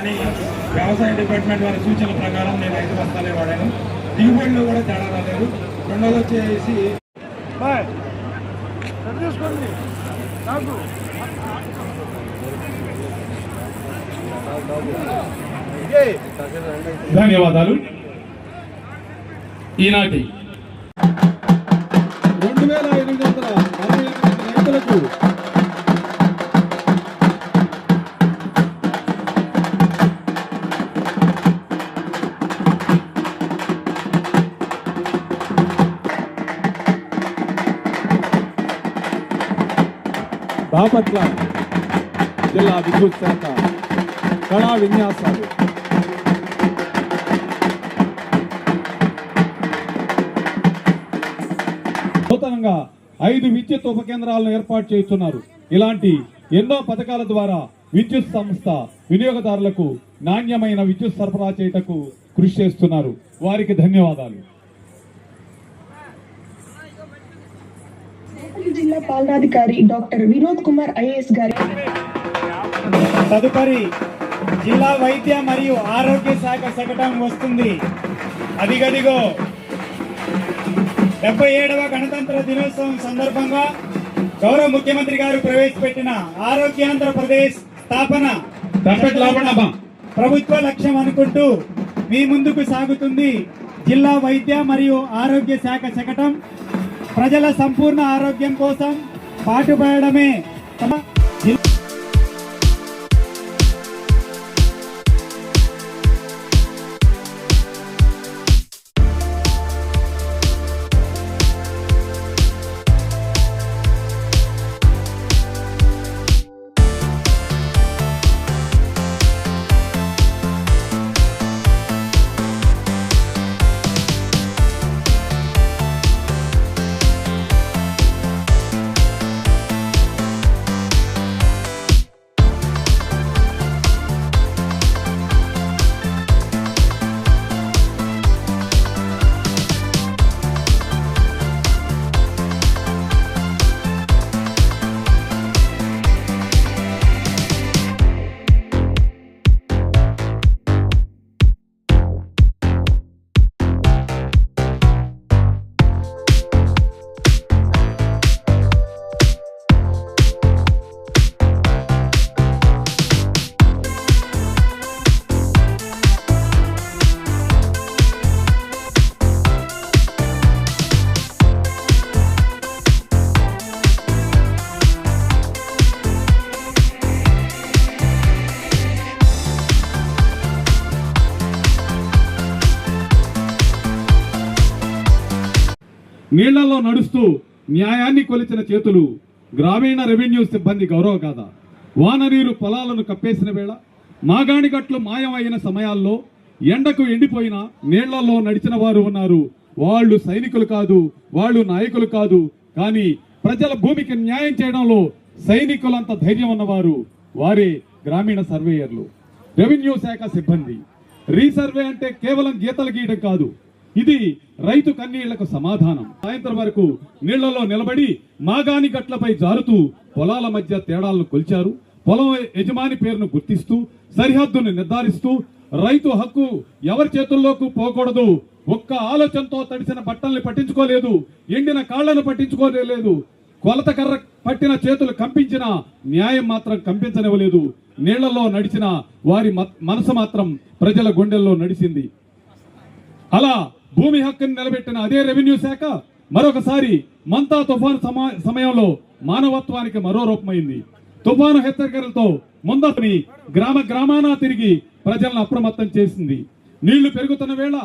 కానీ వ్యవసాయ డిపార్ట్మెంట్ వారి సూచనల ప్రకారం నేను ఐదు బస్తాలే వాడాను. దిగుబడిలో కూడా తేడా రాలేదు. రెండోది వచ్చేసి ధన్యవాదాలు. ఈనాటి రెండు వేల ఎనిమిది వందల అరవై ఎనిమిది రైతులకు బాపట్ల జిల్లా విద్యుత్ శాఖ కళా విన్యాసాలు. నూతనంగా ఐదు విద్యుత్ ఉపకేంద్రాలను ఏర్పాటు చేస్తున్నారు. ఇలాంటి ఎన్నో పథకాల ద్వారా విద్యుత్ సంస్థ వినియోగదారులకు నాణ్యమైన విద్యుత్ సరఫరా చేయటకు కృషి చేస్తున్నారు. వారికి ధన్యవాదాలు. బాపట్ల జిల్లా పాలనాధికారి డాక్టర్ వినోద్ కుమార్ ఐఏఎస్ గారి తదుపరి జిల్లా వైద్య మరియు ఆరోగ్య శాఖ శకటం వస్తుంది. అదిగదిగో డెబ్బై ఏడవ గణతంత్ర దినోత్సవం సందర్భంగా గౌరవ ముఖ్యమంత్రి గారు ప్రవేశపెట్టిన ఆరోగ్యాంధ్రప్రదేశ్ స్థాపన ప్రభుత్వ లక్ష్యం అనుకుంటూ మీ ముందుకు సాగుతుంది జిల్లా వైద్య మరియు ఆరోగ్య శాఖ శకటం. ప్రజల సంపూర్ణ ఆరోగ్యం కోసం పాటుపడమే తమ నీళ్ళలో నడుస్తూ న్యాయాన్ని కొలిచిన చేతులు గ్రామీణ రెవెన్యూ సిబ్బంది గౌరవ గాథ. వాన నీరు పొలాలను కప్పేసిన వేళ మాగాణిగట్లు మాయమైన సమయాల్లో ఎండకు ఎండిపోయిన నీళ్ళలో నడిచిన వారు ఉన్నారు. వాళ్ళు సైనికులు కాదు వాళ్ళు నాయకులు కాదు. కానీ ప్రజల భూమికి న్యాయం చేయడంలో సైనికులంత ధైర్యం ఉన్నవారు వారే గ్రామీణ సర్వేయర్లు. రెవెన్యూ శాఖ సిబ్బంది. రీసర్వే అంటే కేవలం గీతలు గీయడం కాదు ఇది రైతు కన్నీళ్ళకు సమాధానం. సాయంత్రం వరకు నీళ్ళలో నిలబడి మాగాని గట్లపై జారుతూ పొలాల మధ్య తేడాలను కొలిచారు. పొలం యజమాని పేరును గుర్తిస్తూ సరిహద్దును నిర్ధారిస్తూ రైతు హక్కు ఎవరి చేతుల్లోకి పోకూడదు ఒక్క ఆలోచనతో తడిసిన బట్టల్ని పట్టించుకోలేదు ఎండిన కాళ్ళను పట్టించుకోలేదు కొలత కర్ర పట్టిన చేతులు కంపించిన న్యాయం మాత్రం కంపించనివ్వలేదు. నీళ్ళలో నడిచిన వారి మనసు మాత్రం ప్రజల గుండెల్లో నడిచింది. అలా భూమి హక్కును నిలబెట్టిన అదే రెవెన్యూ శాఖ మరొకసారి మంతా తుఫాను సమయంలో మానవత్వానికి మరో రూపమైంది. తుఫాను హెచ్చరికలతో ముందని గ్రామ గ్రామాన తిరిగి ప్రజలను అప్రమత్తం చేసింది. నీళ్ళు పెరుగుతున్న వేళ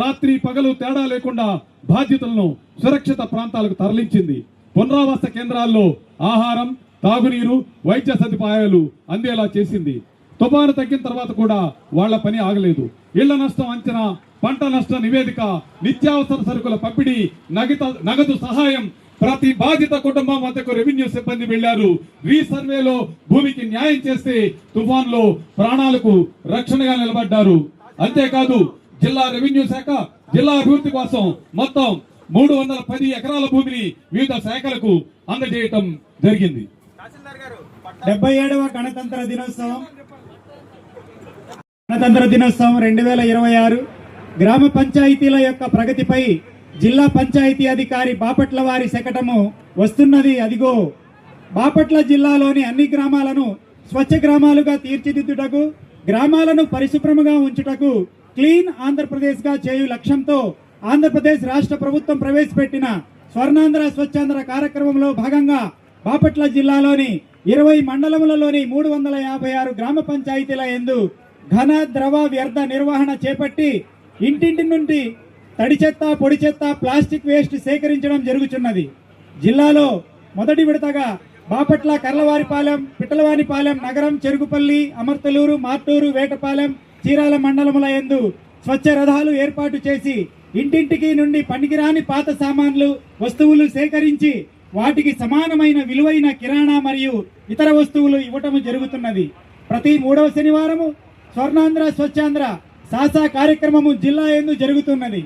రాత్రి పగలు తేడా లేకుండా బాధ్యతలను సురక్షిత ప్రాంతాలకు తరలించింది. పునరావాస కేంద్రాల్లో ఆహారం తాగునీరు వైద్య సదుపాయాలు అందేలా చేసింది. తుఫాను తగ్గిన తర్వాత కూడా వాళ్ళ పని ఆగలేదు. ఇళ్ళ నష్టం అంచనా పంట నష్ట నివేదిక నిత్యావసర సరుకుల పంపిణీ నగదు నగదు సహాయం ప్రతి బాధిత కుటుంబం వద్దకు రెవెన్యూ సిబ్బంది వెళ్ళారు రీసర్వేలో భూమికి న్యాయం చేస్తే తుఫాన్లో ప్రాణాలకు రక్షణగా నిలబడ్డారు. అంతేకాదు జిల్లా రెవెన్యూ శాఖ జిల్లా అభివృద్ధి కోసం మొత్తం మూడు వందల పది ఎకరాల భూమిని వివిధ శాఖలకు అందజేయటం జరిగింది. డెబ్బై ఏడవ గణతంత్ర దినోత్సవం. గణతంత్ర దినోత్సవం రెండు వేల ఇరవై ఆరు గ్రామ పంచాయతీల యొక్క ప్రగతిపై జిల్లా పంచాయతీ అధికారి బాపట్ల వారి శకటము వస్తున్నది. అదిగో బాపట్ల జిల్లాలోని అన్ని గ్రామాలను స్వచ్ఛ గ్రామాలుగా తీర్చిదిద్దుటకు గ్రామాలను పరిశుభ్రముగా ఉంచుటకు క్లీన్ ఆంధ్రప్రదేశ్గా చేయు లక్ష్యంతో ఆంధ్రప్రదేశ్ రాష్ట్ర ప్రభుత్వం ప్రవేశపెట్టిన స్వర్ణాంధ్ర స్వచ్ఛాంధ్ర కార్యక్రమంలో భాగంగా బాపట్ల జిల్లాలోని ఇరవై మండలములలోని మూడు వందల యాభై ఆరు గ్రామ పంచాయతీల ఎందు ఘన ద్రవ వ్యర్థ నిర్వహణ చేపట్టి ఇంటింటి నుండి తడి చెత్త పొడి చెత్త ప్లాస్టిక్ వేస్ట్ సేకరించడం జరుగుతున్నది జిల్లాలో మొదటి విడతగా బాపట్ల కర్లవారిపాలెం పిట్టలవానిపాలెం నగరం చెరుగుపల్లి అమర్తలూరు మార్టూరు వేటపాలెం చీరాల మండలముల యందు స్వచ్ఛ రథాలు ఏర్పాటు చేసి ఇంటింటికి నుండి పనికిరాని పాత సామాన్లు వస్తువులు సేకరించి వాటికి సమానమైన విలువైన కిరాణా మరియు ఇతర వస్తువులు ఇవ్వటము జరుగుతున్నది. ప్రతి మూడవ శనివారము స్వర్ణాంధ్ర స్వచ్ఛాంధ్ర సాసా కార్యక్రమము జిల్లా ఎందు జరుగుతున్నది.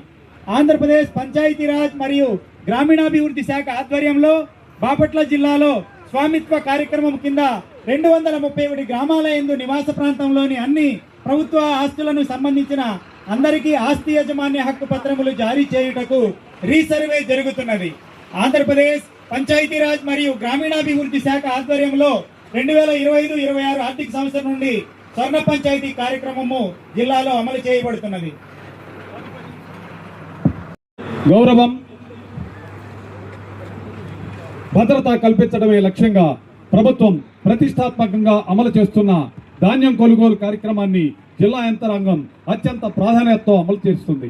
ఆంధ్రప్రదేశ్ పంచాయతీరాజ్ మరియు గ్రామీణాభివృద్ధి శాఖ ఆధ్వర్యంలో బాపట్ల జిల్లాలో స్వామిత్వ కార్యక్రమం కింద రెండు వందల ముప్పై ఒకటి గ్రామాల ఎందు నివాస ప్రాంతంలోని అన్ని ప్రభుత్వ ఆస్తులను సంబంధించిన అందరికీ ఆస్తి యాజమాన్య హక్కు పత్రములు జారీ చేయుటకు రీసర్వే జరుగుతున్నది. ఆంధ్రప్రదేశ్ పంచాయతీరాజ్ మరియు గ్రామీణాభివృద్ధి శాఖ ఆధ్వర్యంలో రెండు వేల ఇరవై ఐదు ఇరవై ఆరు ఆర్థిక సంవత్సరం నుండి స్వర్ణ పంచాయతీ కార్యక్రమము జిల్లాలో అమలు చేయబడుతున్నది. గౌరవం భద్రత కల్పించడమే లక్ష్యంగా ప్రభుత్వం ప్రతిష్టాత్మకంగా అమలు చేస్తున్న ధాన్యం కొనుగోలు కార్యక్రమాన్ని జిల్లా యంత్రాంగం అత్యంత ప్రాధాన్యతతో అమలు చేస్తుంది.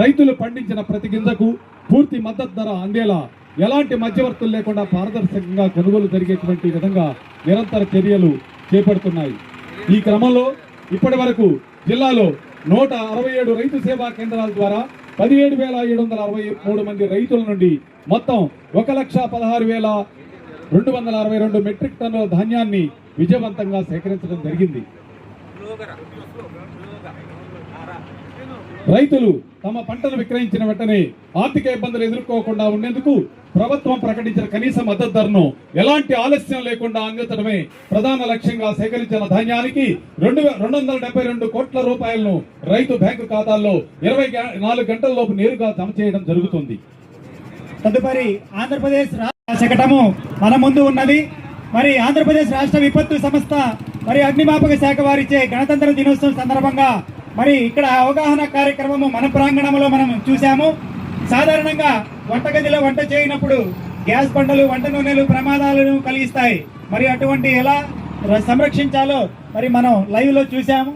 రైతులు పండించిన ప్రతి గింజకు పూర్తి మద్దతు ధర అందేలా ఎలాంటి మధ్యవర్తులు లేకుండా పారదర్శకంగా కొనుగోలు జరిగేటువంటి విధంగా నిరంతర చర్యలు చేపడుతున్నాయి. ఈ క్రమంలో ఇప్పటి వరకు జిల్లాలో నూట అరవై ఏడు రైతు సేవా కేంద్రాల ద్వారా పదిహేడు వేల ఏడు వందల అరవై మూడు మంది రైతుల నుండి మొత్తం ఒక లక్ష పదహారు వేల రెండు వందల అరవై రెండు మెట్రిక్ టన్నుల ధాన్యాన్ని విజయవంతంగా సేకరించడం జరిగింది. రైతులు తమ పంటలు విక్రయించిన వెంటనే ఆర్థిక ఇబ్బందులు ఎదుర్కోకుండా ఉండేందుకు ప్రభుత్వం ప్రకటించిన కనీస మద్దతు ధరను ఎలాంటి ఆలస్యం లేకుండా అందించడమే ప్రధాన లక్ష్యంగా సేకరించిన ధాన్యానికి రెండు రెండు వందల డెబ్బై రెండు కోట్ల రూపాయలను రైతు బ్యాంకు ఖాతాల్లో ఇరవై నాలుగు గంటల లోపు నేరుగా జమ చేయడం జరుగుతుంది. తదుపరి ఆంధ్రప్రదేశ్ రాష్ట్ర శకటము మన ముందు ఉన్నది. మరి ఆంధ్రప్రదేశ్ రాష్ట్ర విపత్తు సంస్థ మరి అగ్నిమాపక శాఖ వారిచే గణతంత్ర దినోత్సవం సందర్భంగా మరి ఇక్కడ అవగాహన కార్యక్రమము మన ప్రాంగణంలో మనం చూసాము సాధారణంగా వంటగదిలో వంట చేయనప్పుడు గ్యాస్ బండలు వంట నూనెలు ప్రమాదాలను కలిగిస్తాయి. మరి అటువంటి ఎలా ర- సంరక్షించాలో మరి మనం లైవ్లో చూసాము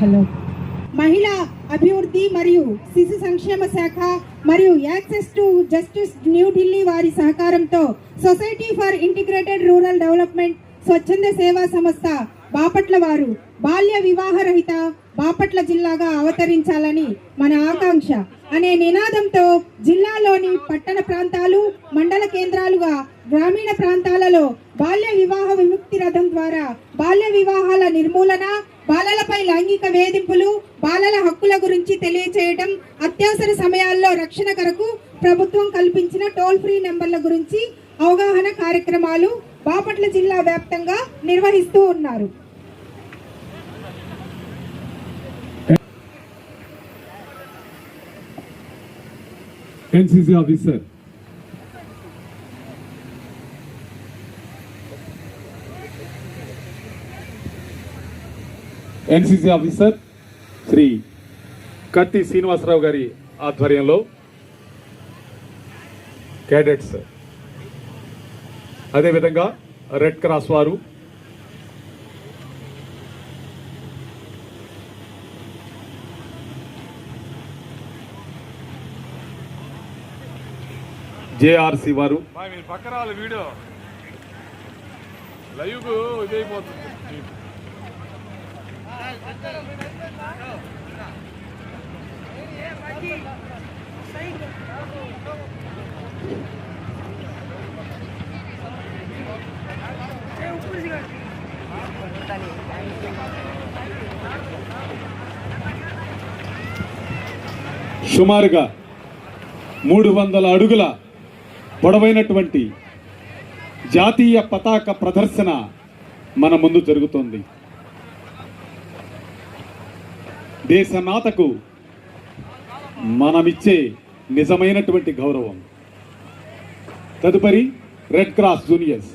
హలో. మహిళా అభివృద్ధి మరియు శిశు సంక్షేమ శాఖ మరియు యాక్సెస్ టు జస్టిస్ న్యూఢిల్లీ వారి సహకారంతో society for integrated rural development స్వచ్ఛంద సేవా సంస్థ బాపట్ల వారు బాల్య వివాహ రహిత బాపట్ల జిల్లాగా అవతరించాలని మన ఆకాంక్ష అనే నినాదంతో జిల్లాలోని పట్టణ ప్రాంతాలు మండల కేంద్రాలుగా గ్రామీణ ప్రాంతాలలో బాల్య వివాహ విముక్తి రథం ద్వారా బాల్య వివాహాల నిర్మూలన బాలలపై లైంగిక వేధింపులు బాలల హక్కుల గురించి తెలియచేయడం అత్యవసర సమయాల్లో రక్షణ కొరకు ప్రభుత్వం కల్పించిన టోల్ ఫ్రీ నెంబర్ల గురించి అవగాహన కార్యక్రమాలు బాపట్ల జిల్లా వ్యాప్తంగా నిర్వహిస్తూ ఉన్నారు. NCC officer NCC officer Shri Katti Srinivasarao గారి ఆధ్వర్యంలో. క్యాడెట్స్ అదేవిధంగా రెడ్ క్రాస్ వారు. జేఆర్సీ వారు. సుమారుగా మూడు వందల అడుగుల పొడవైనటువంటి జాతీయ పతాక ప్రదర్శన మన ముందు జరుగుతోంది. దేశమాతకు మనమిచ్చే నిజమైనటువంటి గౌరవం. తదుపరి రెడ్ క్రాస్ జూనియర్స్.